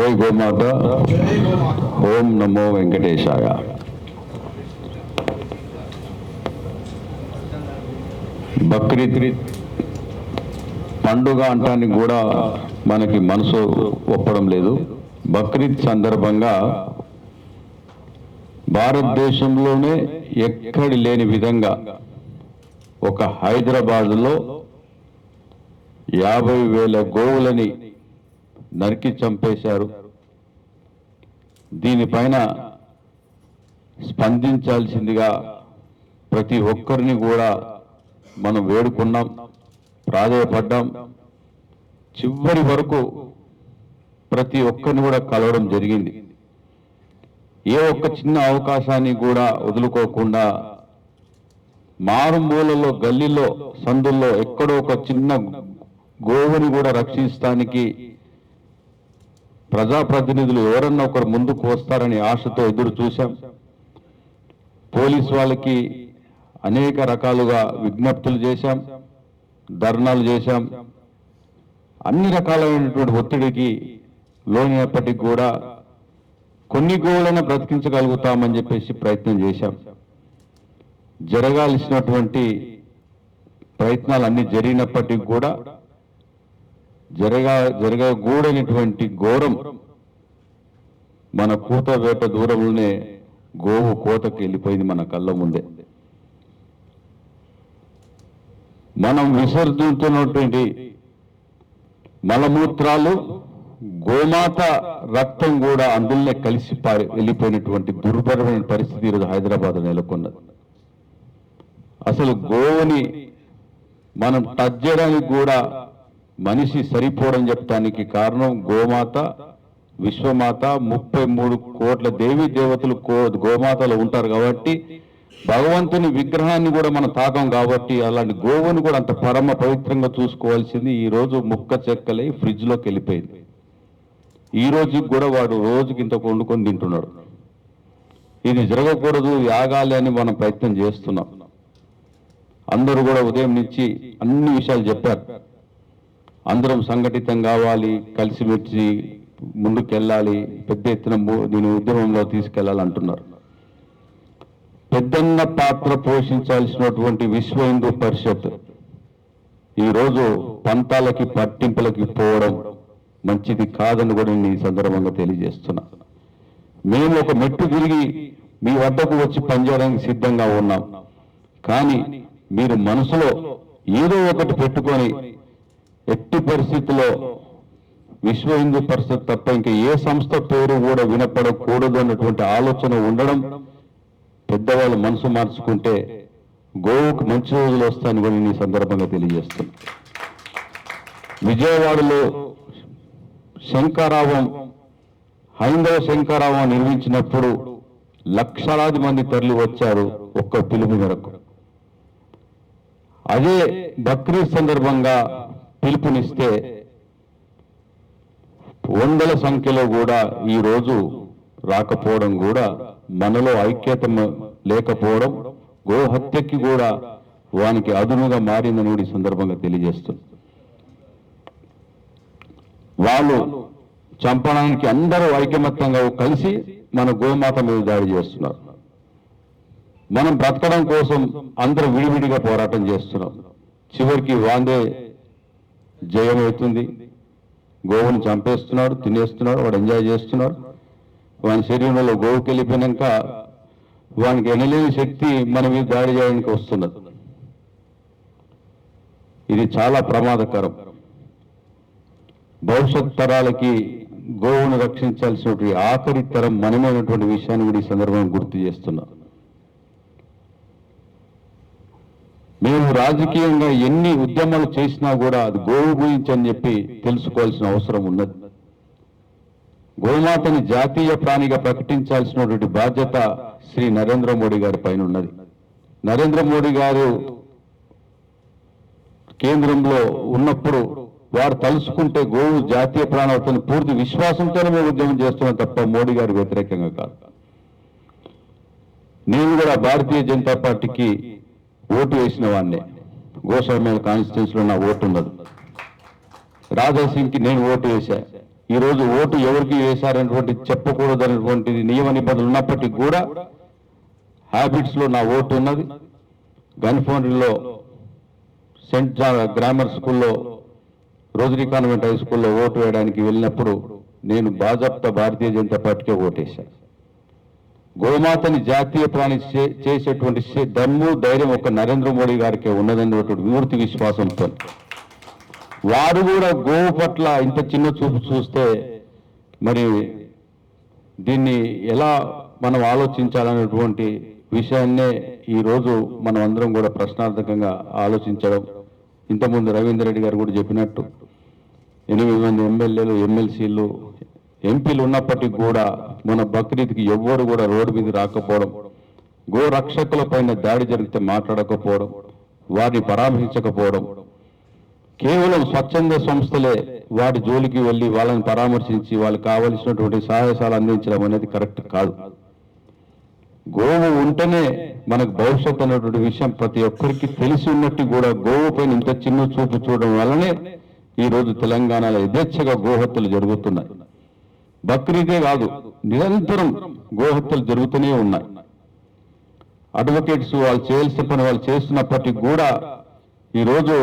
జై గోమాత. ఓం నమో వెంకటేశాయ. బక్రీద్ పండుగ అంటానికి కూడా మనకి మనసు ఒప్పడం లేదు. బక్రీద్ సందర్భంగా భారతదేశంలోనే ఎక్కడి లేని విధంగా ఒక హైదరాబాద్లో యాభై వేల గోవులని నరికి చంపేశారు. దీనిపైన స్పందించాల్సిందిగా ప్రతి ఒక్కరిని కూడా మనం వేడుకున్నాం ప్రాధాయపడ్డాం. చివరి వరకు ప్రతి ఒక్కరిని కూడా కలవడం జరిగింది. ఏ ఒక్క చిన్న అవకాశాన్ని కూడా వదులుకోకుండా మారుమూలలో గల్లీలో సందుల్లో ఎక్కడో ఒక చిన్న గోవుని కూడా రక్షించడానికి ప్రజాప్రతినిధులు ఎవరన్నా ఒకరు ముందుకు వస్తారని ఆశతో ఎదురు చూశాం. పోలీస్ వాళ్ళకి అనేక రకాలుగా విజ్ఞప్తులు చేశాం ధర్నాలు చేశాం. అన్ని రకాలైనటువంటి ఒత్తిడికి లోనైనప్పటికీ కూడా కొన్ని గోళ్ళను బ్రతికించగలుగుతామని చెప్పేసి ప్రయత్నం చేశాం. జరగాల్సినటువంటి ప్రయత్నాలు అన్ని జరిగినప్పటికీ కూడా జరగా జరగకూడనటువంటి ఘోరం మన కూత వేట దూరంలోనే గోవు కోతకి వెళ్ళిపోయింది మన కళ్ళ ముందే. మనం విసర్జించున్నటువంటి మలమూత్రాలు గోమాత రక్తం కూడా అందులోనే కలిసి పారి వెళ్ళిపోయినటువంటి దుర్భరమైన పరిస్థితి ఈరోజు హైదరాబాద్ నెలకొన్నది. అసలు గోవుని మనం టచ్ చేయడానికి కూడా మనిషి సరిపోవడం చెప్పడానికి కారణం గోమాత విశ్వమాత ముప్పై మూడు కోట్ల దేవీ దేవతలు కో గోమాతలు ఉంటారు కాబట్టి భగవంతుని విగ్రహాన్ని కూడా మనం తాకం కాబట్టి అలాంటి గోవును కూడా అంత పరమ పవిత్రంగా చూసుకోవాల్సింది ఈ రోజు ముక్క చెక్కలై ఫ్రిడ్జ్లోకి వెళ్ళిపోయింది. ఈ రోజుకి కూడా వాడు రోజుకి ఇంత వండుకొని తింటున్నాడు. ఇది జరగకూడదు యాగాలి అని మనం ప్రయత్నం చేస్తున్నాం. అందరూ కూడా ఉదయం నుంచి అన్ని విషయాలు చెప్పారు. అందరం సంఘటితం కావాలి కలిసిమెలిసి ముందుకెళ్ళాలి పెద్ద ఎత్తున ము- దీని ఉద్యమంలో తీసుకెళ్ళాలంటున్నారు పెద్దన్న పాత్ర పోషించాల్సినటువంటి విశ్వ హిందూ పరిషత్ ఈరోజు పంతాలకి పట్టింపులకి పోవడం మంచిది కాదని కూడా నేను ఈ సందర్భంగా తెలియజేస్తున్నా. మేము ఒక మెట్టు తిరిగి మీ వద్దకు వచ్చి పనిచేయడానికి సిద్ధంగా ఉన్నాం. కానీ మీరు మనసులో ఏదో ఒకటి పెట్టుకొని ఎట్టి పరిస్థితుల్లో విశ్వ హిందూ పరిషత్ తప్ప ఇంకా ఏ సంస్థ పేరు కూడా వినపడకూడదు అన్నటువంటి ఆలోచన ఉండడం పెద్దవాళ్ళు మనసు మార్చుకుంటే గోవుకు మంచి రోజులు వస్తాయని కూడా నేను సందర్భంగా తెలియజేస్తున్నా విజయవాడలో శంకారావం హైందవ శంకారావం నిర్మించినప్పుడు లక్షలాది మంది తరలి వచ్చారు ఒక్క పిలుపు మేరకు. అదే బక్రీద్ సందర్భంగా పిలుపునిస్తే వందల సంఖ్యలో కూడా ఈ రోజు రాకపోవడం కూడా మనలో ఐక్యత లేకపోవడం గోహత్యకి కూడా వానికి అదునుగా మారిందని కూడా ఈ సందర్భంగా తెలియజేస్తుంది. వాళ్ళు చంపడానికి అందరూ ఐకమత్యంగా కలిసి మన గోమాత మీద దాడి చేస్తున్నారు. మనం బ్రతకడం కోసం అందరూ విడివిడిగా పోరాటం చేస్తున్నాం చివరికి వాందే జయమవుతుంది. గోవుని చంపేస్తున్నాడు తినేస్తున్నాడు వాడు ఎంజాయ్ చేస్తున్నాడు. వాని శరీరంలో గోవుకి వెళ్ళిపోయినాక వానికి ఎనలేని శక్తి మన మీద దాడి చేయడానికి వస్తున్నది. ఇది చాలా ప్రమాదకరం. భవిష్యత్ తరాలకి గోవును రక్షించాల్సినటువంటి ఆఖరి తరం మనమైనటువంటి విషయాన్ని కూడా ఈ సందర్భంగా గుర్తు చేస్తున్నారు మేము రాజకీయంగా ఎన్ని ఉద్యమాలు చేసినా కూడా అది గోవు గురించి అని చెప్పి తెలుసుకోవాల్సిన అవసరం ఉన్నది. గోమాతని జాతీయ ప్రాణిగా ప్రకటించాల్సినటువంటి బాధ్యత శ్రీ నరేంద్ర మోడీ గారి పైన ఉన్నది. నరేంద్ర మోడీ గారు కేంద్రంలో ఉన్నప్పుడు వారు తలుసుకుంటే గోవు జాతీయ ప్రాణవతని పూర్తి విశ్వాసంతోనే మేము ఉద్యమం చేస్తున్నాం తప్ప మోడీ గారి వ్యతిరేకంగా కాదు. నేను కూడా భారతీయ జనతా పార్టీకి ఓటు వేసిన వాడినే. గోస్వామి కాన్స్టిట్యూన్సీలో నా ఓటు ఉన్నది రాజాసింగ్కి నేను ఓటు వేశా. ఈరోజు ఓటు ఎవరికి వేశారనేటువంటి చెప్పకూడదనేటువంటి నియమ నిబంధనలు ఉన్నప్పటికీ కూడా హ్యాబిట్స్లో నా ఓటు ఉన్నది. గన్ఫోన్లో సెంట్ గ్రామర్ స్కూల్లో రోజరీ కాన్వెంట్ హై స్కూల్లో ఓటు వేయడానికి వెళ్ళినప్పుడు నేను బాజప్త భారతీయ జనతా పార్టీకే ఓటేశాను గోమాతని జాతీయ ప్రాణి చేసేటువంటి దమ్ము ధైర్యం ఒక నరేంద్ర మోడీ గారికి ఉన్నదన్నటువంటి వివృతి విశ్వాసంతో. వారు కూడా గోవు పట్ల ఇంత చిన్న చూపు చూస్తే మరి దీన్ని ఎలా మనం ఆలోచించాలనేటువంటి విషయాన్నే ఈరోజు మనం అందరం కూడా ప్రశ్నార్థకంగా ఆలోచించడం. ఇంతకుముందు రవీందర్ రెడ్డి గారు కూడా చెప్పినట్టు ఎనిమిది మంది ఎమ్మెల్యేలు ఎమ్మెల్సీలు ఎంపీలు ఉన్నప్పటికీ కూడా మన బక్రీద్కి ఎవ్వరు కూడా రోడ్డు మీద రాకపోవడం గో రక్షకుల పైన దాడి జరిగితే మాట్లాడకపోవడం వారిని పరామర్శించకపోవడం కేవలం స్వచ్ఛంద సంస్థలే వాటి జోలికి వెళ్ళి వాళ్ళని పరామర్శించి వాళ్ళకి కావలసినటువంటి సహాయసాలు అందించడం అనేది కరెక్ట్ కాదు. గోవు ఉంటేనే మనకు భవిష్యత్తు అనేటువంటి విషయం ప్రతి ఒక్కరికి తెలిసి ఉన్నట్టు కూడా గోవు పైన ఇంత చిన్న చూపు చూడడం వల్లనే ఈ రోజు తెలంగాణలో యథేచ్ఛగా గోహత్యలు జరుగుతున్నాయి. బక్రీదే కాదు నిరంతరం గోహత్యలు జరుగుతూనే ఉన్నాయి. అడ్వకేట్స్ వాళ్ళు చేయాల్సిన పని వాళ్ళు చేస్తున్నప్పటికీ కూడా ఈరోజు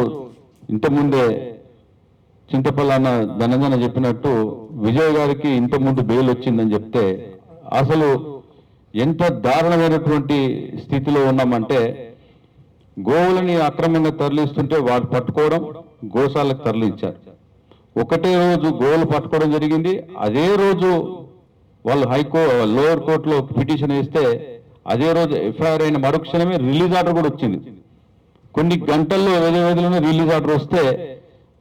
ఇంతకుముందే చింతపల్లాన ధనంజన చెప్పినట్టు విజయ్ గారికి ఇంతకుముందు బెయిల్ వచ్చిందని చెప్తే అసలు ఎంత దారుణమైనటువంటి స్థితిలో ఉన్నామంటే గోవులని అక్రమంగా తరలిస్తుంటే వాళ్ళు పట్టుకోవడం గోశాలకు తరలించారు. ఒకటే రోజు గోల్ పట్టుకోవడం జరిగింది. అదే రోజు వాళ్ళు హైకో లోయర్ కోర్టులో పిటిషన్ వేస్తే అదే రోజు ఎఫ్ఐఆర్ అయిన మరుక్షణమే రిలీజ్ ఆర్డర్ కూడా వచ్చింది. కొన్ని గంటల్లో వేరే వేదిలోనే రిలీజ్ ఆర్డర్ వస్తే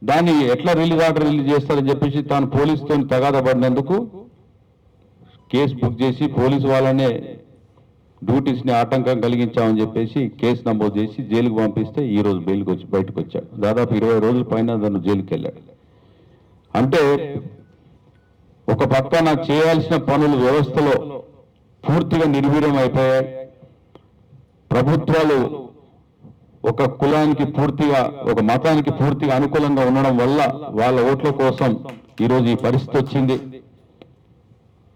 దాన్ని ఎట్లా రిలీజ్ ఆర్డర్ రిలీజ్ చేస్తారని చెప్పేసి తాను పోలీసుతో తగాద పడినందుకు కేసు బుక్ చేసి పోలీసు వాళ్ళనే డ్యూటీస్ని ఆటంకం కలిగించామని చెప్పేసి కేసు నమోదు చేసి జైలుకు పంపిస్తే ఈ రోజు బెయిల్కి వచ్చి బయటకు వచ్చాడు దాదాపు ఇరవై రోజుల పైన తను జైలుకి వెళ్ళాడు అంటే ఒక పక్కన చేయాల్సిన పనులు వ్యవస్థలో పూర్తిగా నిర్వీర్యం అయిపోయాయి. ప్రభుత్వాలు ఒక కులానికి పూర్తిగా ఒక మతానికి పూర్తిగా అనుకూలంగా ఉండడం వల్ల వాళ్ళ ఓట్ల కోసం ఈరోజు ఈ పరిస్థితి వచ్చింది.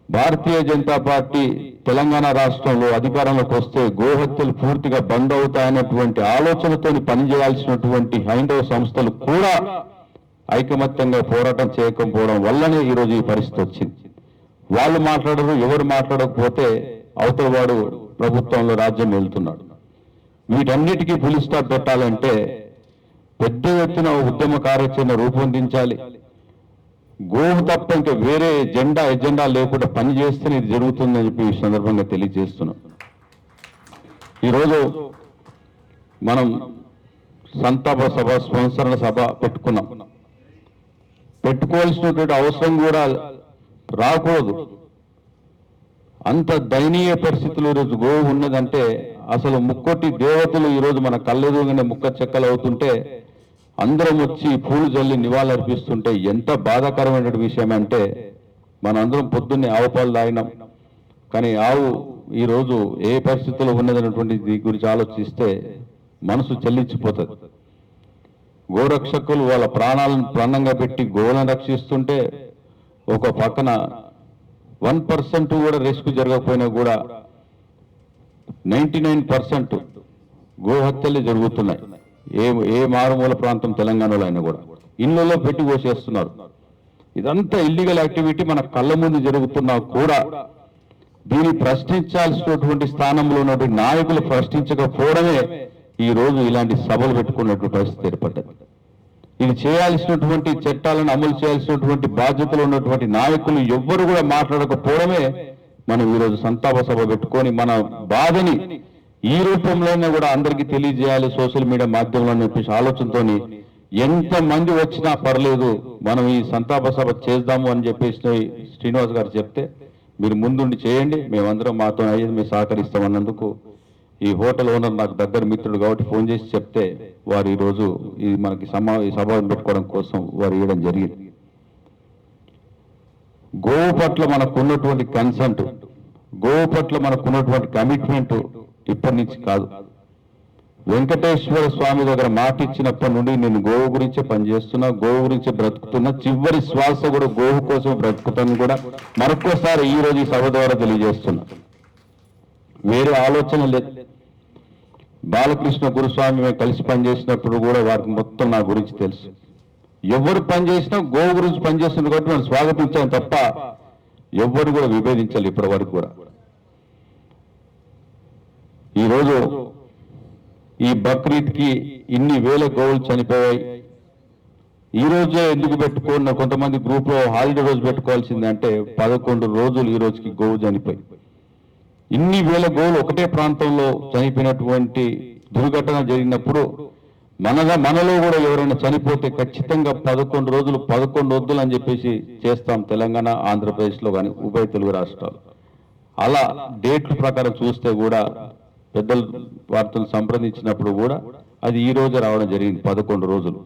భారతీయ జనతా పార్టీ తెలంగాణ రాష్ట్రంలో అధికారంలోకి వస్తే గోహత్యలు పూర్తిగా బంద్ అవుతాయన్నటువంటి ఆలోచనతో పనిచేయాల్సినటువంటి హైందవ సంస్థలు కూడా ఐకమత్యంగా పోరాటం చేయకపోవడం వల్లనే ఈరోజు ఈ పరిస్థితి వచ్చింది. వాళ్ళు మాట్లాడరు ఎవరు మాట్లాడకపోతే అవతల వాడు ప్రభుత్వంలో రాజ్యం వెళ్తున్నాడు. వీటన్నిటికీ పులి స్టాప్ పెట్టాలంటే పెద్ద ఎత్తున ఉద్యమ కార్యాచరణ రూపొందించాలి. గోవు తప్ప ఇంకా వేరే జెండా ఎజెండా లేకుండా పని చేస్తేనే ఇది జరుగుతుందని చెప్పి ఈ సందర్భంగా తెలియజేస్తున్నాం. ఈరోజు మనం సంతాప సభ సంస్కరణ సభ పెట్టుకున్నాం. పెట్టుకోవాల్సినటువంటి అవసరం కూడా రాకూడదు. అంత దయనీయ పరిస్థితులు ఈరోజు గోవు ఉన్నదంటే అసలు ముక్కొట్టి దేవతలు ఈరోజు మన కళ్ళెదురుగానే ముక్క చెక్కలు అవుతుంటే అందరం వచ్చి పూలు జల్లి నివాళులర్పిస్తుంటే ఎంత బాధాకరమైన విషయం అంటే మనందరం పొద్దున్నే ఆవు పాలు తాగినాం. కానీ ఆవు ఈ రోజు ఏ పరిస్థితుల్లో ఉన్నదన్నటువంటి దీని గురించి ఆలోచిస్తే మనసు చెల్లించిపోతుంది. గోరక్షకులు వాళ్ళ ప్రాణాలను ప్రాణంగా పెట్టి గోవులను రక్షిస్తుంటే ఒక పక్కన వన్ పర్సెంట్ కూడా రెస్క్యూ జరగకపోయినా కూడా నైంటీ నైన్ పర్సెంట్ గోహత్యలే జరుగుతున్నాయి. ఏ ఏ మారుమూల ప్రాంతం తెలంగాణలో అయినా కూడా. ఇళ్ళలో పెట్టి కోసేస్తున్నారు. ఇదంతా ఇల్లీగల్ యాక్టివిటీ మన కళ్ళ ముందు జరుగుతున్నా కూడా దీన్ని ప్రశ్నించాల్సినటువంటి స్థానంలో ఉన్నటువంటి నాయకులు ప్రశ్నించకపోవడమే ఈ రోజు ఇలాంటి సభలు పెట్టుకున్నటువంటి పరిస్థితి ఏర్పడ్డది. ఇది చేయాల్సినటువంటి చట్టాలను అమలు చేయాల్సినటువంటి బాధ్యతలు ఉన్నటువంటి నాయకులు ఎవ్వరు కూడా మాట్లాడకపోవడమే మనం ఈరోజు సంతాప సభ పెట్టుకొని మన బాధని ఈ రూపంలోనే కూడా అందరికీ తెలియజేయాలి సోషల్ మీడియా మాధ్యమంలో అని చెప్పేసి ఆలోచనతోని. ఎంత మంది వచ్చినా పర్లేదు మనం ఈ సంతాప సభ చేద్దాము అని చెప్పేసి శ్రీనివాస్ గారు చెప్తే మీరు ముందుండి చేయండి మేమందరం మాతో అయ్యేది మేము సహకరిస్తామన్నందుకు ఈ హోటల్ ఓనర్ నాకు దగ్గర మిత్రుడు కాబట్టి ఫోన్ చేసి చెప్తే వారు ఈరోజు ఈ మనకి సమా సభను సభ పెట్టుకోవడం కోసం వారు ఇవ్వడం జరిగింది. గోవు పట్ల మనకు ఉన్నటువంటి కన్సెంట్ గోవు పట్ల మనకు ఉన్నటువంటి కమిట్మెంట్ ఇప్పటి నుంచి కాదు. వెంకటేశ్వర స్వామి దగ్గర మాట ఇచ్చినప్పటి నుండి నేను గోవు గురించే పనిచేస్తున్నా గోవు గురించి బ్రతుకుతున్నా చివరి శ్వాస కూడా గోవు కోసం బ్రతుకుతాను కూడా మరొకసారి ఈ రోజు ఈ సభ ద్వారా తెలియజేస్తున్నా. వేరే ఆలోచన లేదు. బాలకృష్ణ గురుస్వామి మేము కలిసి పనిచేసినప్పుడు కూడా వారికి మొత్తం నా గురించి తెలుసు. ఎవరు పనిచేసినా గోవు గురించి పనిచేస్తుంది కాబట్టి మనం స్వాగతించాం తప్ప ఎవ్వరు కూడా విభేదించాలి ఇప్పటి వరకు కూడా. ఈరోజు ఈ బక్రీద్కి ఇన్ని వేల గోవులు చనిపోయాయి. ఈ రోజే ఎందుకు పెట్టుకున్న కొంతమంది గ్రూప్లో హాలిడే రోజు పెట్టుకోవాల్సిందంటే పదకొండు రోజులు ఈ రోజుకి గోవు చనిపోయి ఇన్ని వేల గోలు ఒకటే ప్రాంతంలో చనిపోయినటువంటి దుర్ఘటన జరిగినప్పుడు మనగా మనలో కూడా ఎవరైనా చనిపోతే ఖచ్చితంగా పదకొండు రోజులు పదకొండు వద్దులు అని చెప్పేసి చేస్తాం తెలంగాణ ఆంధ్రప్రదేశ్లో కానీ ఉభయ తెలుగు రాష్ట్రాలు. అలా డేట్ల ప్రకారం చూస్తే కూడా పెద్దలు వార్తలు సంప్రదించినప్పుడు కూడా అది ఈ రోజే రావడం జరిగింది పదకొండు రోజులు.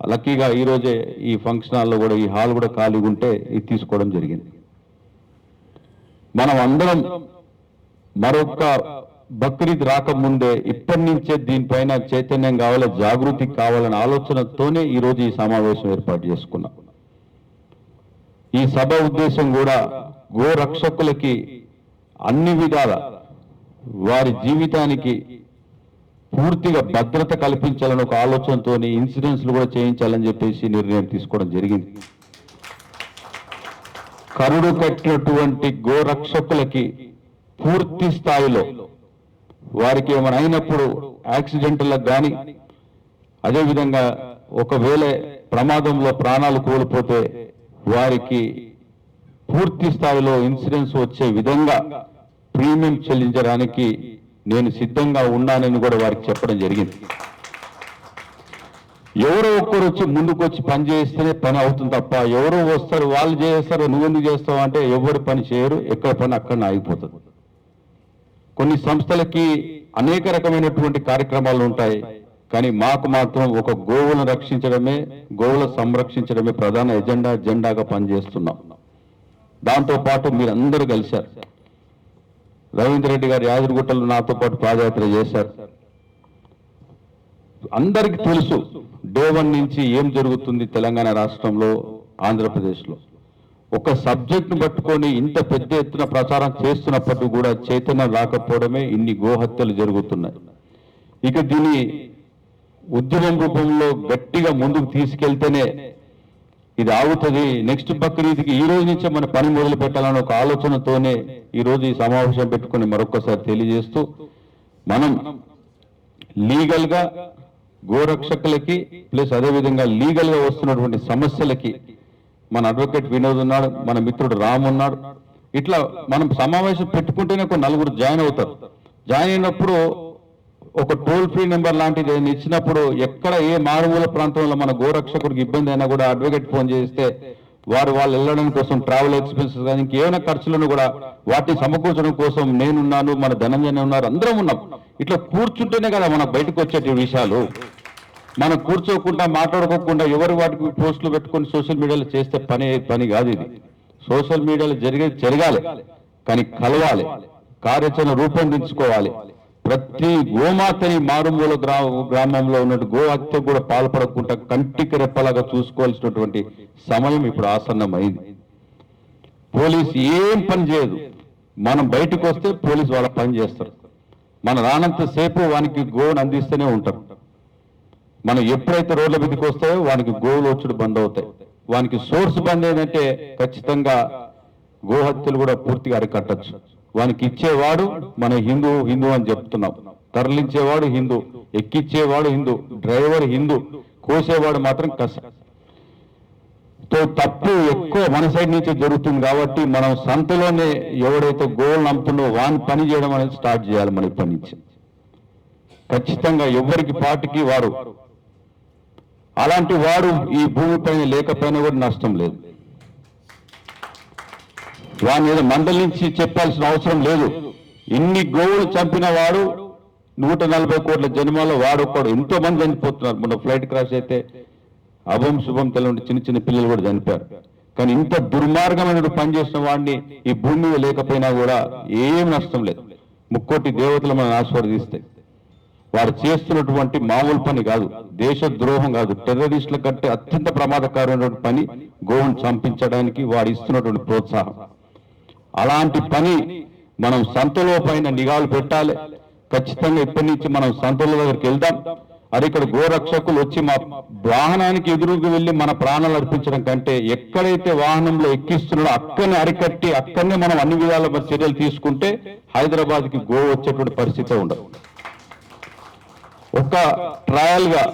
లక్కీగా ఈ రోజే ఈ ఫంక్షన్ హాల్లో కూడా ఈ హాల్ కూడా ఖాళీగా ఉంటే ఇది తీసుకోవడం జరిగింది. మనం అందరం మరొక బక్రీద్ రాకముందే ఇప్పటి నుంచే దీనిపైన చైతన్యం కావాలి జాగృతి కావాలనే ఆలోచనతోనే ఈ రోజు ఈ సమావేశం ఏర్పాటు చేసుకున్నాం. ఈ సభ ఉద్దేశం కూడా గో రక్షకులకి అన్ని విధాల వారి జీవితానికి పూర్తిగా భద్రత కల్పించాలని ఒక ఆలోచనతో ఇన్సూరెన్స్లు కూడా చేయించాలని చెప్పేసి నిర్ణయం తీసుకోవడం జరిగింది. కరుడు కట్టినటువంటి గోరక్షకులకి పూర్తి స్థాయిలో వారికి ఏమైనా అయినప్పుడు యాక్సిడెంట్లకు కానీ అదేవిధంగా ఒకవేళ ప్రమాదంలో ప్రాణాలు కోల్పోతే వారికి పూర్తి స్థాయిలో ఇన్సూరెన్స్ వచ్చే విధంగా ప్రీమియం చెల్లించడానికి నేను సిద్ధంగా ఉన్నానని కూడా వారికి చెప్పడం జరిగింది. ఎవరో ఒక్కరు వచ్చి ముందుకు వచ్చి పని చేస్తేనే పని అవుతుంది తప్ప ఎవరో వస్తారు వాళ్ళు చేస్తారు నువ్వెందుకు చేస్తావు అంటే ఎవరు పని చేయరు ఎక్కడ పని అక్కడ ఆగిపోతుంది. కొన్ని సంస్థలకి అనేక రకమైనటువంటి కార్యక్రమాలు ఉంటాయి. కానీ మాకు మాత్రం ఒక గోవులను రక్షించడమే గోవుల సంరక్షించడమే ప్రధాన ఎజెండా ఎజెండాగా పనిచేస్తున్నాం. దాంతో పాటు మీరందరూ కలిశారు. రవీంద్ర రెడ్డి గారు యాదగిరిగుట్టలో నాతో పాటు పాదయాత్ర చేశారు. అందరికీ తెలుసు డే వన్ నుంచి ఏం జరుగుతుంది తెలంగాణ రాష్ట్రంలో ఆంధ్రప్రదేశ్లో. ఒక సబ్జెక్ట్ను పట్టుకొని ఇంత పెద్ద ఎత్తున ప్రచారం చేస్తున్నప్పటికీ కూడా చైతన్యం రాకపోవడమే ఇన్ని గోహత్యలు జరుగుతున్నాయి. ఇక దీని ఉద్యమం రూపంలో గట్టిగా ముందుకు తీసుకెళ్తేనే ఇది ఆగుతుంది. నెక్స్ట్ బక్రీద్కి ఈ రోజు నుంచే మన పని మొదలు పెట్టాలన్న ఒక ఆలోచనతోనే ఈ రోజు ఈ సమావేశం పెట్టుకొని మరొకసారి తెలియజేస్తూ మనం లీగల్గా గోరక్షకులకి ప్లస్ అదేవిధంగా లీగల్గా వస్తున్నటువంటి సమస్యలకి మన అడ్వకేట్ వినోద్ ఉన్నాడు మన మిత్రుడు రామ్ ఉన్నాడు. ఇట్లా మనం సమావేశం పెట్టుకుంటేనే ఒక నలుగురు జాయిన్ అవుతారు. జాయిన్ అయినప్పుడు ఒక టోల్ ఫ్రీ నెంబర్ లాంటిది ఏదైనా ఇచ్చినప్పుడు ఎక్కడ ఏ మారుమూల ప్రాంతంలో మన గోరక్షకుడికి ఇబ్బంది అయినా కూడా అడ్వకేట్ ఫోన్ చేస్తే వారు వాళ్ళు వెళ్ళడం కోసం ట్రావెల్ ఎక్స్పెన్సెస్ కానీ ఇంకేమైనా ఖర్చులను కూడా వాటిని సమకూర్చడం కోసం నేనున్నాను మన ధనంజన్ ఉన్నారు అందరం ఉన్నాం. ఇట్లా కూర్చుంటేనే కదా మనం బయటకు వచ్చేటి విషయాలు. మనం కూర్చోకుండా మాట్లాడుకోకుండా ఎవరు వాటికి పోస్టులు పెట్టుకొని సోషల్ మీడియాలో చేస్తే పని పని కాదు ఇది. సోషల్ మీడియాలో జరిగే జరగాలి. కానీ కలవాలి. కార్యాచరణ రూపొందించుకోవాలి. ప్రతి గోమాతని మారుమూల గ్రా గ్రామంలో ఉన్నట్టు గోహత్య కూడా పాల్పడకుండా కంటికి రెప్పలాగా చూసుకోవాల్సినటువంటి సమయం ఇప్పుడు ఆసన్నమైంది. పోలీస్ ఏం పని చేయదు. మనం బయటకు వస్తే పోలీస్ వాళ్ళ పని చేస్తారు. మన రానంత సేపు వానికి గోను అందిస్తూనే ఉంటారు మనం ఎప్పుడైతే రోడ్ల మీదకి వస్తాయో వానికి గోవులు వచ్చుడు బంద్ అవుతాయి వానికి సోర్స్ బంద్ ఏంటంటే ఖచ్చితంగా గోహత్యలు కూడా పూర్తిగా అరికట్టచ్చు. వానికి ఇచ్చేవాడు మన హిందూ హిందూ అని చెప్తున్నాం. తరలించేవాడు హిందూ ఎక్కిచ్చేవాడు హిందూ డ్రైవర్ హిందూ కోసేవాడు మాత్రం కస. తో తప్పు ఎక్కువ మన సైడ్ నుంచి జరుగుతుంది కాబట్టి మనం సంతలోనే ఎవడైతే గోల్ని నమ్ముతుండో వాని పని చేయడం అనేది స్టార్ట్ చేయాలి మన ఇప్పటి నుంచి. ఖచ్చితంగా ఎవరికి పాటికి వారు అలాంటి వాడు ఈ భూమిపైన లేకపోయినా కూడా నష్టం లేదు. వాని మీద మండలించి చెప్పాల్సిన అవసరం లేదు. ఇన్ని గోవులు చంపిన వాడు నూట నలభై కోట్ల జన్మాలో వాడు ఎంతో మంది చనిపోతున్నారు. మొన్న ఫ్లైట్ క్రాష్ అయితే అభం శుభం తెలండి చిన్న చిన్న పిల్లలు కూడా చనిపోయారు. కానీ ఇంత దుర్మార్గమైన పనిచేసిన వాడిని ఈ భూమి లేకపోయినా కూడా ఏం నష్టం లేదు. ముక్కోటి దేవతలు మనం ఆస్వాదిస్తాయి వారు చేస్తున్నటువంటి మామూలు పని కాదు దేశ ద్రోహం కాదు. టెర్రరిస్టుల కంటే అత్యంత ప్రమాదకరమైనటువంటి పని గోవును చంపించడానికి వారు ఇస్తున్నటువంటి ప్రోత్సాహం. అలాంటి పని మనం సంతలో పైన నిఘాలు పెట్టాలి. ఖచ్చితంగా ఇప్పటి నుంచి మనం సంతల దగ్గరికి వెళ్దాం. అది ఇక్కడ గోరక్షకులు వచ్చి మా వాహనానికి ఎదురుగా వెళ్ళి మన ప్రాణాలు అర్పించడం కంటే ఎక్కడైతే వాహనంలో ఎక్కిస్తున్నాడో అక్కడనే అరికట్టి అక్కడనే మనం అన్ని విధాల చర్యలు తీసుకుంటే హైదరాబాద్కి గో వచ్చేటువంటి పరిస్థితి ఉండదు. ఒక ట్రయల్గా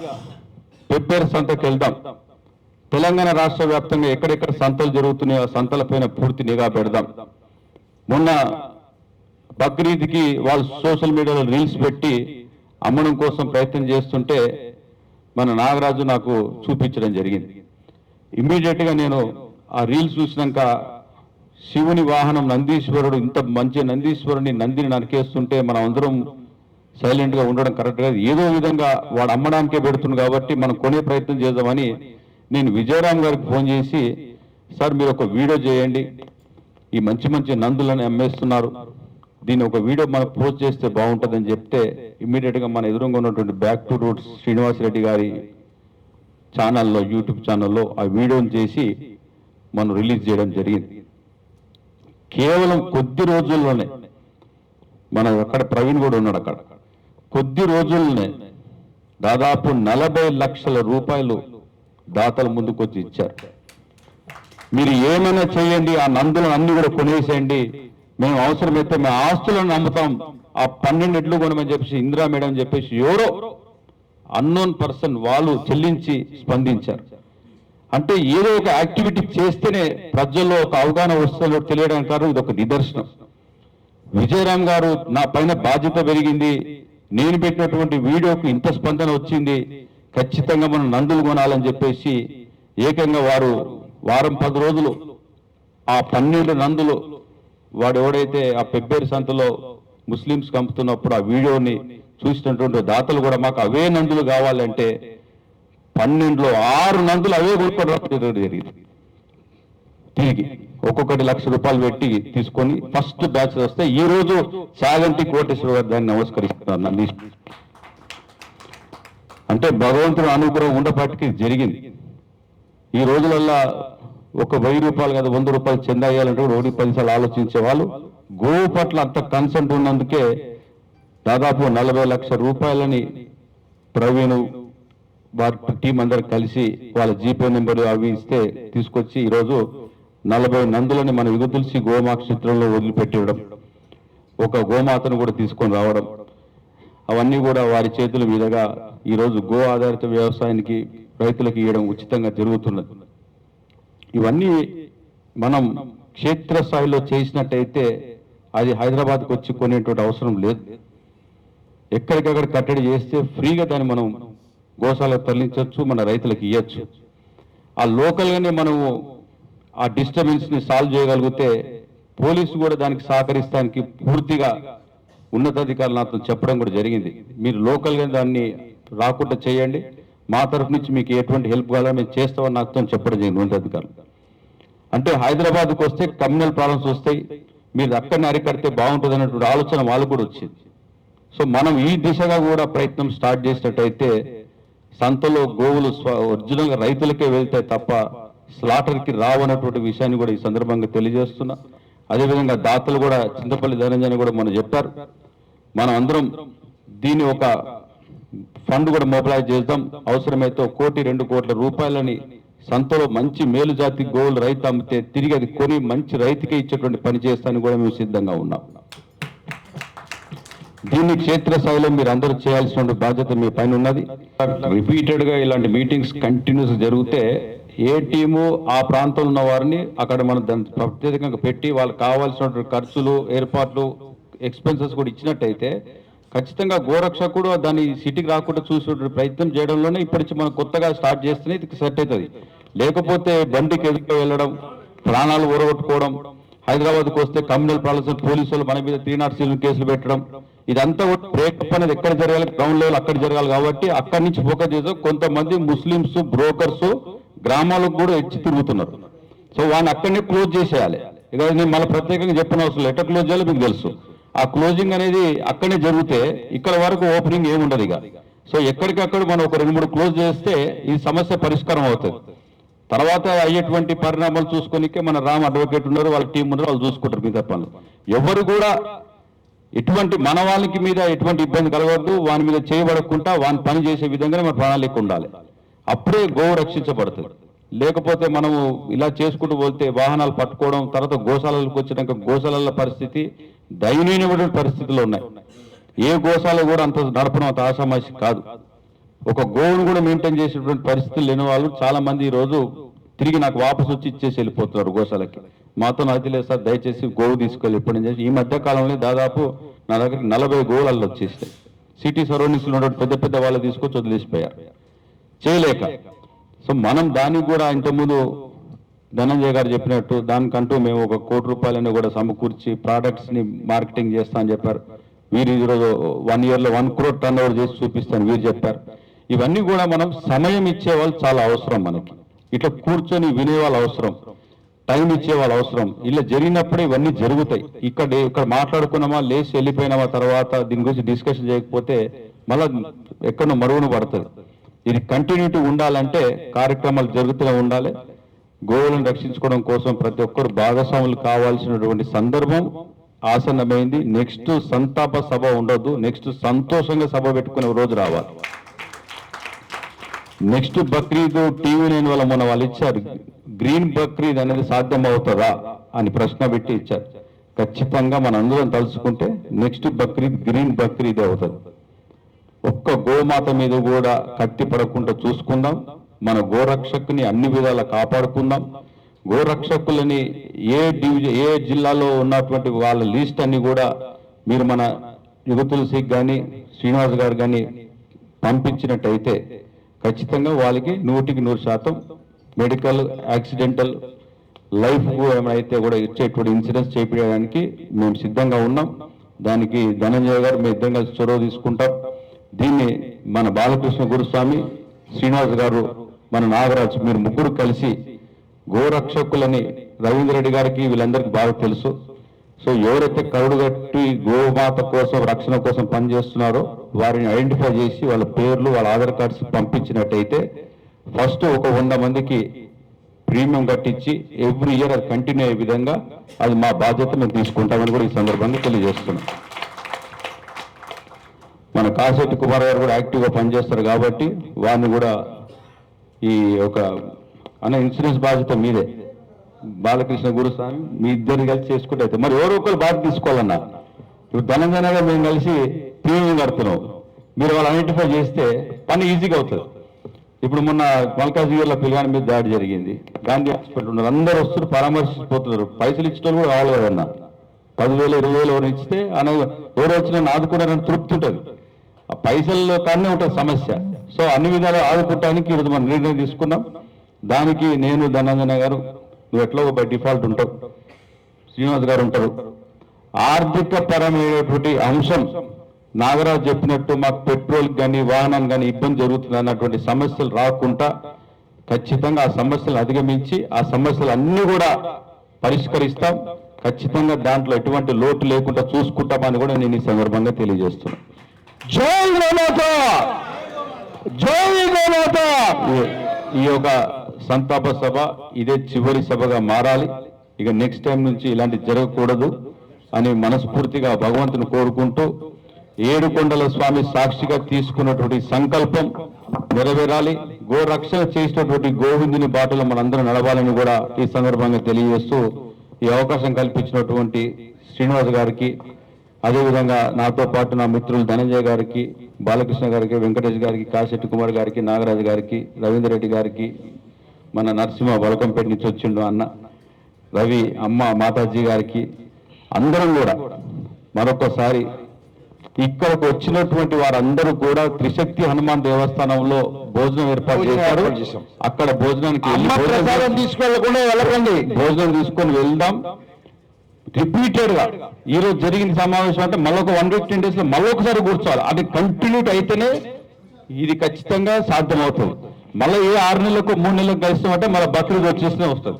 గా సంతకి వెళ్దాం. తెలంగాణ రాష్ట్ర వ్యాప్తంగా ఎక్కడెక్కడ సంతలు జరుగుతున్నాయో సంతలపైన పూర్తి నిఘా పెడదాం. మొన్న బక్రీద్కి వాళ్ళు సోషల్ మీడియాలో రీల్స్ పెట్టి అమ్మడం కోసం ప్రయత్నం చేస్తుంటే మన నాగరాజు నాకు చూపించడం జరిగింది. ఇమ్మీడియట్గా నేను ఆ రీల్స్ చూసినాక శివుని వాహనం నందీశ్వరుడు ఇంత మంచి నందీశ్వరుని నందిని నరికేస్తుంటే మనం అందరం సైలెంట్గా ఉండడం కరెక్ట్ కాదు. ఏదో విధంగా వాడు అమ్మడానికే పెడుతుంది కాబట్టి మనం కొనే ప్రయత్నం చేద్దామని నేను విజయరామ్ గారికి ఫోన్ చేసి సార్ మీరు ఒక వీడియో చేయండి. ఈ మంచి మంచి నందులను అమ్మేస్తున్నారు. దీన్ని ఒక వీడియో మనం పోస్ట్ చేస్తే బాగుంటుందని చెప్తే ఇమ్మీడియట్గా మన ఎదురుగా ఉన్నటువంటి బ్యాక్ టు రూట్స్ శ్రీనివాసరెడ్డి గారి ఛానల్లో యూట్యూబ్ ఛానల్లో ఆ వీడియోని చేసి మనం రిలీజ్ చేయడం జరిగింది. కేవలం కొద్ది రోజుల్లోనే మన అక్కడ ప్రవీణ్ కూడా ఉన్నాడు అక్కడ. కొద్ది రోజుల్లోనే దాదాపు నలభై లక్షల రూపాయలు దాతల ముందుకు వచ్చి ఇచ్చారు. మీరు ఏమైనా చేయండి ఆ నందులను అన్ని కూడా కొనేసేయండి. మేము అవసరమైతే మేము ఆస్తులను అమ్ముతాం. ఆ పన్నెండు కొనమని చెప్పేసి ఇందిరా మేడం చెప్పేసి ఎవరో అన్నోన్ పర్సన్ వాళ్ళు చెల్లించి స్పందించారు. అంటే ఏదో ఒక యాక్టివిటీ చేస్తేనే ప్రజల్లో ఒక అవగాహన వస్తుందో తెలియడానికి కారణం ఇది ఒక నిదర్శనం. విజయరామ్ గారు నా పైన బాధ్యత పెరిగింది. నేను పెట్టినటువంటి వీడియోకు ఇంత స్పందన వచ్చింది. ఖచ్చితంగా మనం నందులు కొనాలని చెప్పేసి ఏకంగా వారు వారం పది రోజులు ఆ పన్నెండు నందులు వాడు ఎవడైతే ఆ పెబ్బేరు సంతలో ముస్లింస్ కంపుతున్నప్పుడు ఆ వీడియోని చూసినటువంటి దాతలు కూడా మాకు అవే నందులు కావాలంటే పన్నెండులో ఆరు నందులు అవే కొనుక్కోవడం జరిగింది తిరిగి. ఒక్కొక్కటి లక్ష రూపాయలు పెట్టి తీసుకొని ఫస్ట్ బ్యాచ్ వస్తే ఈ రోజు చాగంటి కోటేశ్వర గారు దాన్ని నమస్కరిస్తున్నారు నన్ను అంటే భగవంతుడు అనుగ్రహం ఉండపాటికి జరిగింది. ఈ రోజులల్లా ఒక వెయ్యి రూపాయలు కదా వంద రూపాయలు చెందాయాలంటే కూడా ఒకటి పదిసార్లు ఆలోచించే వాళ్ళు గోవు పట్ల అంత కన్సెంట్ ఉన్నందుకే దాదాపు నలభై లక్షల రూపాయలని ప్రవీణ్ వారి టీం అందరు కలిసి వాళ్ళ జీపే నెంబర్ అవి ఇస్తే తీసుకొచ్చి ఈరోజు నలభై నందులని మన యుగతులసి గోమా క్షేత్రంలో వదిలిపెట్టడం ఒక గోమాతను కూడా తీసుకొని రావడం అవన్నీ కూడా వారి చేతుల మీదుగా ఈరోజు గో ఆధారిత వ్యవసాయానికి రైతులకు ఇవ్వడం ఉచితంగా జరుగుతున్నది. ఇవన్నీ మనం క్షేత్రస్థాయిలో చేసినట్టయితే అది హైదరాబాద్కి వచ్చి కొనేటువంటి అవసరం లేదు. ఎక్కడికక్కడ కట్టడి చేస్తే ఫ్రీగా దాన్ని మనం గోశాలకు తరలించవచ్చు మన రైతులకు ఇవ్వచ్చు ఆ లోకల్గానే మనము ఆ డిస్టర్బెన్స్ని సాల్వ్ చేయగలిగితే పోలీసు కూడా దానికి సహకరిస్తానికి పూర్తిగా ఉన్నతాధికారులు నాతో చెప్పడం కూడా జరిగింది. మీరు లోకల్గా దాన్ని రాకుండా చేయండి. మా తరఫు నుంచి మీకు ఎటువంటి హెల్ప్ కావాలో మేము చేస్తామని నాతో చెప్పడం జరిగింది ఉన్నతాధికారులు. అంటే హైదరాబాద్కు వస్తే కమ్యూనల్ ప్రాబ్లమ్స్ వస్తాయి. మీరు అక్కడిని అరికడితే బాగుంటుంది అన్నటువంటి ఆలోచన వాళ్ళు కూడా వచ్చింది. సో మనం ఈ దిశగా కూడా ప్రయత్నం స్టార్ట్ చేసినట్టయితే సంతలో గోవులు స్వ- రైతులకే వెళ్తాయి తప్ప స్లాటర్కి రావన్నటువంటి విషయాన్ని కూడా ఈ సందర్భంగా తెలియజేస్తున్నా. అదేవిధంగా దాతలు కూడా చింతపల్లి ధనంజయ కూడా మనం చెప్పారు. మనం అందరం దీన్ని ఒక ఫండ్ కూడా మొబిలైజ్ చేద్దాం. అవసరమైతే కోటి రెండు కోట్ల రూపాయలని సంతలో మంచి మేలు జాతి గోవులు రైతు అమ్మితే తిరిగి అది కొని మంచి రైతుకే ఇచ్చేటువంటి పని చేస్తాను కూడా మేము సిద్ధంగా ఉన్నాం. దీన్ని క్షేత్రస్థాయిలో మీరు అందరూ చేయాల్సిన బాధ్యత మీ పైన ఉన్నది. రిపీటెడ్గా ఇలాంటి మీటింగ్స్ కంటిన్యూస్ జరిగితే ఏ టీము ఆ ప్రాంతంలో ఉన్న వారిని అక్కడ మనం దాన్ని ప్రత్యేకంగా పెట్టి వాళ్ళకి కావాల్సినటువంటి ఖర్చులు ఏర్పాట్లు ఎక్స్పెన్సెస్ కూడా ఇచ్చినట్టయితే ఖచ్చితంగా గోరక్షకుడు దాన్ని సిటీకి రాకుండా చూసే ప్రయత్నం చేయడంలోనే ఇప్పటి నుంచి మనం కొత్తగా స్టార్ట్ చేస్తేనే ఇది సెట్ అవుతుంది. లేకపోతే బండికి ఎదురు వెళ్ళడం ప్రాణాలు ఊరగొట్టుకోవడం హైదరాబాద్కి వస్తే కమ్యూనల్ ప్రాబ్లమ్స్ పోలీసులు మన మీద త్రీ నాట్ సెవెన్ కేసులు పెట్టడం ఇదంతా కూడా బ్రేకప్ అనేది ఎక్కడ జరగాలి గ్రౌండ్ లెవెల్ అక్కడ జరగాలి కాబట్టి అక్కడి నుంచి ఫోకస్ చేసాం కొంతమంది ముస్లిమ్స్ బ్రోకర్స్ గ్రామాలకు కూడా ఎచ్చి తిరుగుతున్నారు. సో వాడిని అక్కడనే క్లోజ్ చేసేయాలి. ఇక నేను మళ్ళీ ప్రత్యేకంగా చెప్పిన అవసరం ఎట్లా క్లోజ్ చేయాలో మీకు తెలుసు. ఆ క్లోజింగ్ అనేది అక్కడనే జరిగితే ఇక్కడ వరకు ఓపెనింగ్ ఏముండదు ఇక. సో ఎక్కడికక్కడ మనం ఒక రెండు మూడు క్లోజ్ చేస్తే ఈ సమస్య పరిష్కారం అవుతుంది. తర్వాత అయ్యేటువంటి పరిణామాలు చూసుకొనికే మన రామ్ అడ్వకేట్ ఉన్నారు వాళ్ళ టీం ఉన్నారు వాళ్ళు చూసుకుంటారు మిగతా పనులు. ఎవరు కూడా ఎటువంటి మన వాళ్ళకి మీద ఎటువంటి ఇబ్బంది కలగవద్దు వాని మీద చేయబడకుండా వాని పని చేసే విధంగానే మన ప్రణాళిక ఉండాలి. అప్పుడే గోవు రక్షించబడుతుంది లేకపోతే మనము ఇలా చేసుకుంటూ పోతే వాహనాలు పట్టుకోవడం తర్వాత గోశాలలకు వచ్చినాక గోశాలల పరిస్థితి దయనీయమైనటువంటి పరిస్థితులు ఉన్నాయి. ఏ గోశాల కూడా అంత నడపడం అంత ఆశామాషి కాదు. ఒక గోవును కూడా మెయింటైన్ చేసేటువంటి పరిస్థితులు లేని వాళ్ళు చాలా మంది ఈరోజు రోజు తిరిగి నాకు వాపసు వచ్చి ఇచ్చేసి వెళ్ళిపోతున్నారు గోశాలకి. మాతో నాకు లేదు సార్ దయచేసి గోవు తీసుకెళ్ళి ఎప్పటి నుంచి. ఈ మధ్య కాలంలో దాదాపు నా దగ్గరికి నలభై గోవులలో అల్లు వచ్చేసాయి సిటీ సరౌండింగ్స్లో ఉన్నటువంటి పెద్ద పెద్ద వాళ్ళు తీసుకొచ్చి వదిలేసిపోయారు. చేయలేక. సో మనం దానికి కూడా ఇంతకుముందు ధనంజయ్ గారు చెప్పినట్టు దానికంటూ మేము ఒక కోటి రూపాయలని కూడా సమకూర్చి ప్రోడక్ట్స్ని మార్కెటింగ్ చేస్తామని చెప్పారు. వీరు ఈరోజు వన్ ఇయర్లో వన్ క్రోడ్ టర్న్ ఓవర్ చేసి చూపిస్తాను వీరు చెప్పారు. ఇవన్నీ కూడా మనం సమయం ఇచ్చే వాళ్ళు చాలా అవసరం మనకి. ఇట్లా కూర్చొని వినే వాళ్ళు అవసరం. టైం ఇచ్చే వాళ్ళు అవసరం. ఇలా జరిగినప్పుడే ఇవన్నీ జరుగుతాయి. ఇక్కడ ఇక్కడ మాట్లాడుకున్నామా లేచి వెళ్ళిపోయినామా తర్వాత దీని గురించి డిస్కషన్ చేయకపోతే మళ్ళీ ఎక్కడో మరుగున పడుతుంది ఇది కంటిన్యూటీ ఉండాలంటే కార్యక్రమాలు జరుగుతూనే ఉండాలి. గోవులను రక్షించుకోవడం కోసం ప్రతి ఒక్కరు భాగస్వాములు కావాల్సినటువంటి సందర్భం ఆసన్నమైంది. నెక్స్ట్ సంతాప సభ ఉండొద్దు. నెక్స్ట్ సంతోషంగా సభ పెట్టుకునే రోజు రావాలి. నెక్స్ట్ బక్రీద్ టీవీ నైన్ వల్ల మొన్న వాళ్ళు ఇచ్చారు. గ్రీన్ బక్రీద్ అనేది సాధ్యం అవుతుందా అని ప్రశ్న పెట్టి ఇచ్చారు. ఖచ్చితంగా మన అందరం తలుచుకుంటే నెక్స్ట్ బక్రీద్ గ్రీన్ బక్రీద్ అవుతుంది. ఒక్క గోమాత మీద కూడా కత్తి పడకుండా చూసుకుందాం. మన గోరక్షకుని అన్ని విధాల కాపాడుకుందాం. గోరక్షకులని ఏ డివిజన్ ఏ జిల్లాలో ఉన్నటువంటి వాళ్ళ లిస్ట్ అన్ని కూడా మీరు మన యుగతులసికి కానీ శ్రీనివాస్ గారు కానీ పంపించినట్టయితే ఖచ్చితంగా వాళ్ళకి నూటికి నూరు శాతం మెడికల్ యాక్సిడెంటల్ లైఫ్ ఏమైతే కూడా ఇచ్చేటువంటి ఇన్సూరెన్స్ చేపించడానికి మేము సిద్ధంగా ఉన్నాం. దానికి ధనంజయ గారు మేము ఇద్దరం కలిసి చొరవ తీసుకుంటాం. దీన్ని మన బాలకృష్ణ గురుస్వామి శ్రీనివాస్ గారు మన నాగరాజు మీరు ముగ్గురు కలిసి గోరక్షకులని రవీంద్ర రెడ్డి గారికి వీళ్ళందరికీ బాగా తెలుసు. సో ఎవరైతే కరుడు కట్టి గోమాత కోసం రక్షణ కోసం పనిచేస్తున్నారో వారిని ఐడెంటిఫై చేసి వాళ్ళ పేర్లు వాళ్ళ ఆధార్ కార్డ్స్ పంపించినట్టయితే ఫస్ట్ ఒక వంద మందికి ప్రీమియం కట్టించి ఎవ్రీ ఇయర్ అది కంటిన్యూ అయ్యే విధంగా అది మా బాధ్యత మేము తీసుకుంటామని కూడా ఈ సందర్భంగా తెలియజేస్తున్నాం. మన కాశెట్టి కుమార్ గారు కూడా యాక్టివ్గా పనిచేస్తారు కాబట్టి వారిని కూడా ఈ ఒక అన్న ఇన్సూరెన్స్ బాధ్యత మీదే. బాలకృష్ణ గురుస్వామి మీ ఇద్దరిని కలిసి చేసుకుంటే అయితే. మరి ఎవరో ఒకరు బాధ్యత తీసుకోవాలన్నా. ఇప్పుడు ధనంజనగా మేము కలిసి ప్రీమియం కడుతున్నాం. మీరు వాళ్ళు ఐడెంటిఫై చేస్తే పని ఈజీగా అవుతుంది. ఇప్పుడు మొన్న మల్కాజ్గిరిలో పిల్లగాని మీద దాడి జరిగింది. గాంధీ హాస్పిటల్ ఉన్నారు అందరూ వస్తున్నారు పరామర్శించిపోతున్నారు. పైసలు ఇచ్చిన కూడా రావాలి కదన్నా పదివేలు ఇరవై వేలు ఎవరు ఇస్తే అన ఎవరు వచ్చినా ఆదుకున్నారని తృప్తి ఉంటుంది. పైసల్లో కానీ ఉంటుంది సమస్య. సో అన్ని విధాలు ఆదుకోవటానికి ఈరోజు మనం నిర్ణయం తీసుకున్నాం. దానికి నేను ధనంజన గారు నువ్వు ఎట్లా బై డిఫాల్ట్ ఉంటావు. శ్రీనివాస్ గారు ఉంటారు. ఆర్థిక పరమైనటువంటి అంశం నాగరాజు చెప్పినట్టు మాకు పెట్రోల్ కానీ వాహనం కానీ ఇబ్బంది జరుగుతుంది అన్నటువంటి సమస్యలు రాకుండా ఖచ్చితంగా ఆ సమస్యలు అధిగమించి ఆ సమస్యలు అన్నీ కూడా పరిష్కరిస్తాం. ఖచ్చితంగా దాంట్లో ఎటువంటి లోటు లేకుండా చూసుకుంటామని కూడా నేను ఈ సందర్భంగా తెలియజేస్తున్నాను. జై గోమాత జై గోమాత ఈ- ఈ యొక్క సంతాప సభ ఇదే చివరి సభగా మారాలి. ఇక నెక్స్ట్ టైం నుంచి ఇలాంటి జరగకూడదు అని మనస్ఫూర్తిగా భగవంతుని కోరుకుంటూ ఏడుకొండల స్వామి సాక్షిగా తీసుకున్నటువంటి సంకల్పం నెరవేరాలి. గోరక్షణ చేసినటువంటి గోవిందుని బాటలో మనందరం నడవాలని కూడా ఈ సందర్భంగా తెలియజేస్తూ ఈ అవకాశం కల్పించినటువంటి శ్రీనివాస్ గారికి అదేవిధంగా నాతో పాటు నా మిత్రులు ధనంజయ్ గారికి బాలకృష్ణ గారికి వెంకటేష్ గారికి కాశెట్టి కుమార్ గారికి నాగరాజు గారికి రవీందర్ రెడ్డి గారికి మన నరసింహ బలకంపేట నుంచి వచ్చిండు అన్న రవి అమ్మ మాతాజీ గారికి అందరం కూడా మరొకసారి ఇక్కడికి వచ్చినటువంటి వారందరూ కూడా త్రిశక్తి హనుమాన్ దేవస్థానంలో భోజనం ఏర్పాటు చేశారు. అక్కడ భోజనానికి భోజనం తీసుకొని వెళ్దాం. రిపీటెడ్గా ఈ రోజు జరిగిన సమావేశం అంటే మళ్ళొక వన్ ఫిఫ్టీన్ డేస్లో మళ్ళొకసారి కూర్చోవాలి అది కంటిన్యూట్ అయితేనే ఇది ఖచ్చితంగా సాధ్యమవుతుంది. మళ్ళీ ఏ ఆరు నెలలకు మూడు నెలలకు కలిస్తామంటే మళ్ళీ బక్రీద్ వచ్చేస్తూనే వస్తుంది.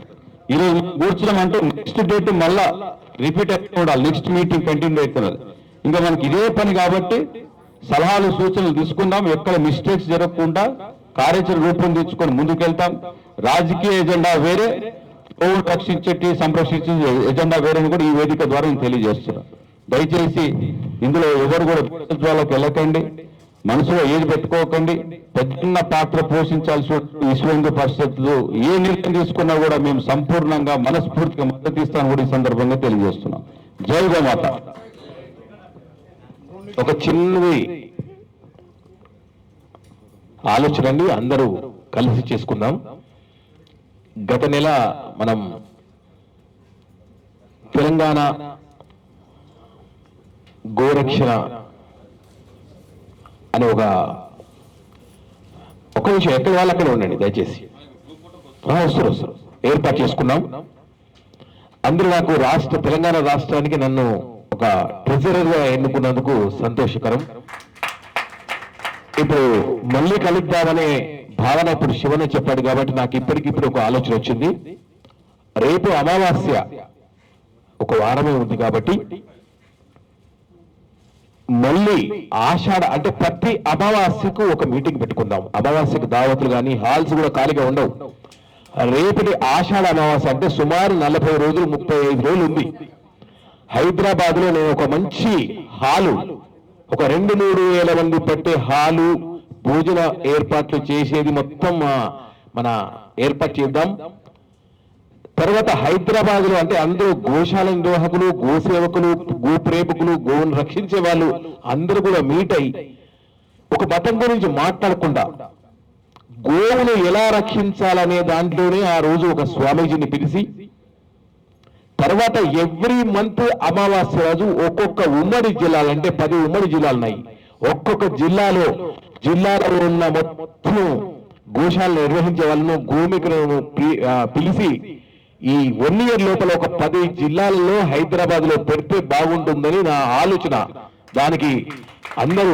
ఈరోజు కూర్చున్నామంటే నెక్స్ట్ డేట్ మళ్ళా రిపీట్ అవుతూ ఉండాలి. నెక్స్ట్ మీటింగ్ కంటిన్యూ అవుతున్నది ఇంకా మనకి ఇదే పని కాబట్టి సలహాలు సూచనలు తీసుకుందాం. ఎక్కడ మిస్టేక్స్ జరగకుండా కార్యాచరణ రూపొందించుకొని ముందుకెళ్తాం. రాజకీయ ఎజెండా వేరే. గోవులు రక్షించేటి సంరక్షించే ఎజెండా వేరే కూడా ఈ వేదిక ద్వారా నేను తెలియజేస్తున్నాను దయచేసి ఇందులో ఎవరు కూడా వాళ్ళకి వెళ్ళకండి మనసులో ఏది పెట్టుకోకండి పెద్ద పాత్ర పోషించాల్సి ఉంటుంది విశ్వ ఏ నిర్ణయం తీసుకున్నా కూడా మేము సంపూర్ణంగా మనస్ఫూర్తిగా మద్దతు ఇస్తాను కూడా ఈ సందర్భంగా తెలియజేస్తున్నాం. జై గోమాత. ఒక చిన్నది ఆలోచన అందరూ కలిసి చేసుకుందాం. గత నెల మనం తెలంగాణ గోరక్షణ అని ఒక ఒక నిమిషం ఎక్కడి వాళ్ళు అక్కడ ఉండండి దయచేసి. వస్తారు వస్తారు. ఏర్పాటు చేసుకున్నాం. అందరూ నాకు రాష్ట్ర తెలంగాణ రాష్ట్రానికి నన్ను ఒక ట్రెజరర్గా ఎన్నుకున్నందుకు సంతోషకరం. ఇప్పుడు మళ్ళీ కలుద్దామనే భావన ఇప్పుడు శివనే చెప్పాడు కాబట్టి నాకు ఇప్పటికిప్పుడు ఒక ఆలోచన వచ్చింది. రేపు అమావాస్య ఒక వారమే ఉంది కాబట్టి మళ్ళీ ఆషాఢ అంటే ప్రతి అమావాస్యకు ఒక మీటింగ్ పెట్టుకుందాం. అమావాస్యకు దావతులు కానీ హాల్స్ కూడా ఖాళీగా ఉండవు. రేపటి ఆషాఢ అమావాస్య అంటే సుమారు నలభై రోజులు ముప్పై ఐదు రోజులు ఉంది. హైదరాబాద్లో నేను ఒక మంచి హాలు ఒక రెండు మూడు వేల మంది పెట్టే హాలు భోజన ఏర్పాట్లు చేసేది మొత్తం మన ఏర్పాటు చేద్దాం. తర్వాత హైదరాబాద్లో అంటే అందరూ గోశాల నిర్వాహకులు గోసేవకులు గోప్రేమికులు గోవును రక్షించే వాళ్ళు అందరూ కూడా మీట్ అయి ఒక మతం గురించి మాట్లాడకుండా గోవును ఎలా రక్షించాలనే దాంట్లోనే ఆ రోజు ఒక స్వామీజీని పిలిచి తర్వాత ఎవ్రీ మంత్ అమావాస్య రోజు ఒక్కొక్క ఉమ్మడి జిల్లాలు అంటే పది ఉమ్మడి జిల్లాలు ఉన్నాయి ఒక్కొక్క జిల్లాలో జిల్లాలో ఉన్న మొత్తం గోశాలను నిర్వహించే వాళ్ళను గోమికులను పిలిచి ఈ వన్ ఇయర్ లోపల ఒక పది జిల్లాలలో హైదరాబాద్లో పెడితే బాగుంటుందని నా ఆలోచన. దానికి అందరూ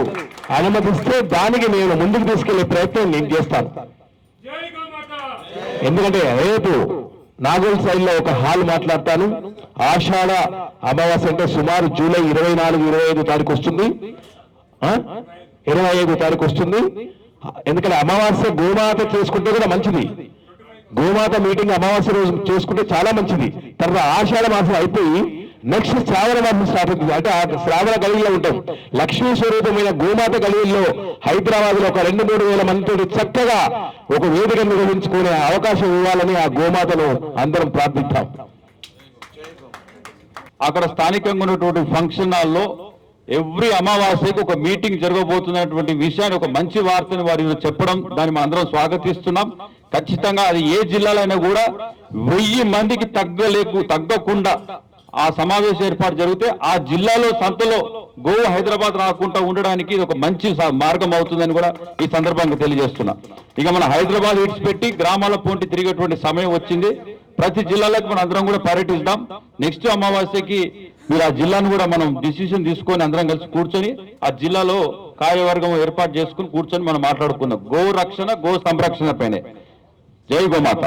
అనుమతిస్తే దానికి నేను ముందుకు తీసుకెళ్ళే ప్రయత్నం నేను చేస్తాను. ఎందుకంటే రేపు నాగోల్ సైడ్లో ఒక హాల్ మాట్లాడతాను. ఆషాఢ అమావాస్య అంటే సుమారు జూలై ఇరవై నాలుగు ఇరవై ఐదు తారీఖు వస్తుంది. ఆ? ఇరవై ఐదు తారీఖు వస్తుంది. ఎందుకంటే అమావాస్య గోమాత చేసుకుంటే కూడా మంచిది. గోమాత మీటింగ్ అమావాస్య రోజు చేసుకుంటే చాలా మంచిది. తర్వాత ఆషాఢ మాసం అయిపోయి నెక్స్ట్ శ్రావణ మాసం స్టార్ట్ అవుతుంది. అంటే ఆ శ్రావణ గలిలో ఉంటాం. లక్ష్మీ స్వరూపమైన గోమాత గలిలో హైదరాబాద్లో ఒక రెండు మూడు వేల మందితో చక్కగా ఒక వేదిక నిర్వహించుకునే అవకాశం ఇవ్వాలని ఆ గోమాతను అందరం ప్రార్థిద్దాం అక్కడ స్థానికంగా ఉన్నటువంటి ఫంక్షన్ హాల్లో ఎవ్రీ అమావాస్యకు ఒక మీటింగ్ జరగబోతున్నటువంటి విషయాన్ని ఒక మంచి వార్తను వారి చెప్పడం దాన్ని మనం అందరం స్వాగతిస్తున్నాం. ఖచ్చితంగా అది ఏ జిల్లాలైనా కూడా వెయ్యి మందికి తగ్గలేకు తగ్గకుండా ఆ సమావేశం ఏర్పాటు జరిగితే ఆ జిల్లాలో సంతలో గోవా హైదరాబాద్ రాకుండా ఉండడానికి ఇది ఒక మంచి స- మార్గం అవుతుందని కూడా ఈ సందర్భంగా తెలియజేస్తున్నా. ఇక మన హైదరాబాద్ విడిచిపెట్టి గ్రామాల పోటీ తిరిగేటువంటి సమయం వచ్చింది. ప్రతి జిల్లాలకు మనం అందరం కూడా పర్యటిస్తాం. నెక్స్ట్ అమావాస్యకి మీరు ఆ జిల్లాను కూడా మనం డిసిషన్ తీసుకొని అందరం కలిసి కూర్చొని ఆ జిల్లాలో కార్యవర్గం ఏర్పాటు చేసుకుని కూర్చొని మనం మాట్లాడుకుందాం. గో రక్షణ గో సంరక్షణ పైనే. జై గోమాత.